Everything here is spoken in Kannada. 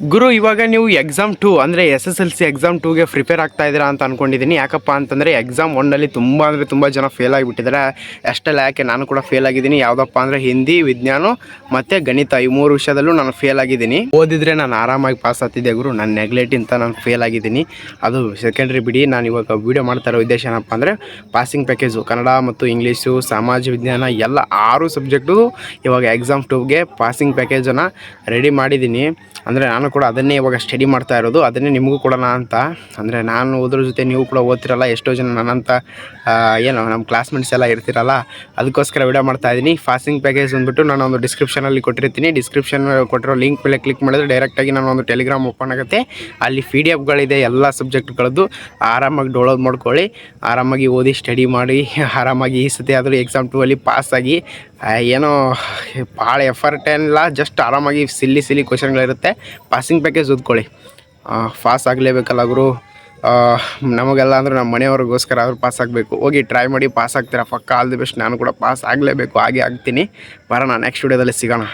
ಗುರು, ಇವಾಗ ನೀವು ಎಕ್ಸಾಮ್ ಟು ಅಂದರೆ S S L C exam ಟೂಗೆ prepare ಆಗ್ತಾ ಇದ್ದೀರಾ ಅಂತ ಅಂದ್ಕೊಂಡಿದ್ದೀನಿ ಯಾಕಪ್ಪ ಅಂತಂದರೆ ಎಕ್ಸಾಮ್ ಒನ್ನಲ್ಲಿ ತುಂಬ ಅಂದರೆ ತುಂಬ ಜನ ಫೇಲ್ ಆಗಿಬಿಟ್ಟಿದ್ದಾರೆ. ಅಷ್ಟೆಲ್ಲ ಯಾಕೆ ನಾನು ಕೂಡ ಫೇಲ್ ಆಗಿದ್ದೀನಿ? ಯಾವುದಪ್ಪ ಅಂದರೆ ಹಿಂದಿ, ವಿಜ್ಞಾನ ಮತ್ತು ಗಣಿತ, ಈ ಮೂರು ವಿಷಯದಲ್ಲೂ ನಾನು ಫೇಲ್ ಆಗಿದ್ದೀನಿ. ಓದಿದರೆ ನಾನು ಆರಾಮಾಗಿ ಪಾಸ್ ಆಗ್ತಿದ್ದೆ ಗುರು. ನಾನು ನೆಗ್ಲೆಕ್ಟಿಂತ ನಾನು ಫೇಲ್ ಆಗಿದ್ದೀನಿ. ಅದು ಸೆಕೆಂಡ್ರಿ ಬಿಡಿ. ನಾನು ಇವಾಗ ವೀಡಿಯೋ ಮಾಡ್ತಾ ಇರೋ ಉದ್ದೇಶ ಏನಪ್ಪ ಅಂದರೆ ಪಾಸಿಂಗ್ ಪ್ಯಾಕೇಜು ಕನ್ನಡ ಮತ್ತು ಇಂಗ್ಲೀಷು ಸಮಾಜ, ವಿಜ್ಞಾನ ಎಲ್ಲ ಆರು ಸಬ್ಜೆಕ್ಟು ಇವಾಗ ಎಕ್ಸಾಮ್ ಟೂಗೆ ಪಾಸಿಂಗ್ ಪ್ಯಾಕೇಜನ್ನು ರೆಡಿ ಮಾಡಿದ್ದೀನಿ. ಅಂದರೆ ನಾನು ಕೂಡ ಅದನ್ನೇ ಇವಾಗ ಸ್ಟಡಿ ಮಾಡ್ತಾ ಇರೋದು. ಅದನ್ನೇ ನಿಮಗೂ ಕೊಡೋಣ ಅಂತ. ಅಂದರೆ ನಾನು ಓದ್ರ ಜೊತೆ ನೀವು ಕೂಡ ಓದ್ತಿರಲ್ಲ, ಎಷ್ಟೋ ಜನ ನನ್ನಂತ ಏನು ನಮ್ಮ ಕ್ಲಾಸ್ಮೇಟ್ಸ್ ಎಲ್ಲ ಇರ್ತಿರಲ್ಲ, ಅದಕ್ಕೋಸ್ಕರ ವಿಡಿಯೋ ಮಾಡ್ತಾ ಇದ್ದೀನಿ ಫಾಸ್ಟಿಂಗ್ ಪ್ಯಾಕೇಜ್ ಬಂದುಬಿಟ್ಟು ನಾನು ಒಂದು ಡಿಸ್ಕ್ರಿಪ್ಷನಲ್ಲಿ ಕೊಟ್ಟಿರ್ತೀನಿ. ಡಿಸ್ಕ್ರಿಪ್ಷನ್ ಕೊಟ್ಟಿರೋ ಲಿಂಕ್ ಮೇಲೆ ಕ್ಲಿಕ್ ಮಾಡಿದ್ರೆ ಡೈರೆಕ್ಟಾಗಿ ನಾನು ಒಂದು ಟೆಲಿಗ್ರಾಮ್ ಓಪನ್ ಆಗುತ್ತೆ. ಅಲ್ಲಿ ಪಿ ಡಿ ಎಫ್ಗಳಿದೆ ಎಲ್ಲ ಸಬ್ಜೆಕ್ಟ್ಗಳದ್ದು ಆರಾಮಾಗಿ ಡೌನ್ಲೋಡ್ ಮಾಡ್ಕೊಳ್ಳಿ. ಆರಾಮಾಗಿ ಓದಿ ಸ್ಟಡಿ ಮಾಡಿ, ಆರಾಮಾಗಿ ಈ ಸತಿ ಆದರೂ ಎಕ್ಸಾಮ್ ಟೂ ಅಲ್ಲಿ ಪಾಸಾಗಿ ಏನೋ ಭಾಳ ಎಫರ್ಟ್ ಏನಿಲ್ಲ ಜಸ್ಟ್ ಆರಾಮಾಗಿ ಸಿಲ್ಲಿ ಸಿಲ್ಲಿ ಕ್ವಶನ್ಗಳಿರುತ್ತೆ ಪಾಸಿಂಗ್ ಪ್ಯಾಕೇಜ್ ಓದ್ಕೊಳ್ಳಿ. ಪಾಸ್ ಆಗಲೇಬೇಕಲ್ಲ ಗುರು. ನಮಗೆಲ್ಲ ಅಂದ್ರೆ ನಮ್ಮ ಮನೆಯವ್ರಿಗೋಸ್ಕರ ಆದರೂ ಪಾಸ್ ಆಗಬೇಕು. ಹೋಗಿ ಟ್ರೈ ಮಾಡಿ ಪಾಸ್ ಆಗ್ತೀರಾ? ಪಕ್ಕ ಆಲ್ ದಿ ಬೆಸ್ಟ್ ನಾನು ಕೂಡ ಪಾಸ್ ಆಗಲೇಬೇಕು. ಹಾಗೆ ಆಗ್ತೀನಿ. ಬರೋಣ ನೆಕ್ಸ್ಟ್ ವಿಡಿಯೋದಲ್ಲಿ ಸಿಗೋಣ.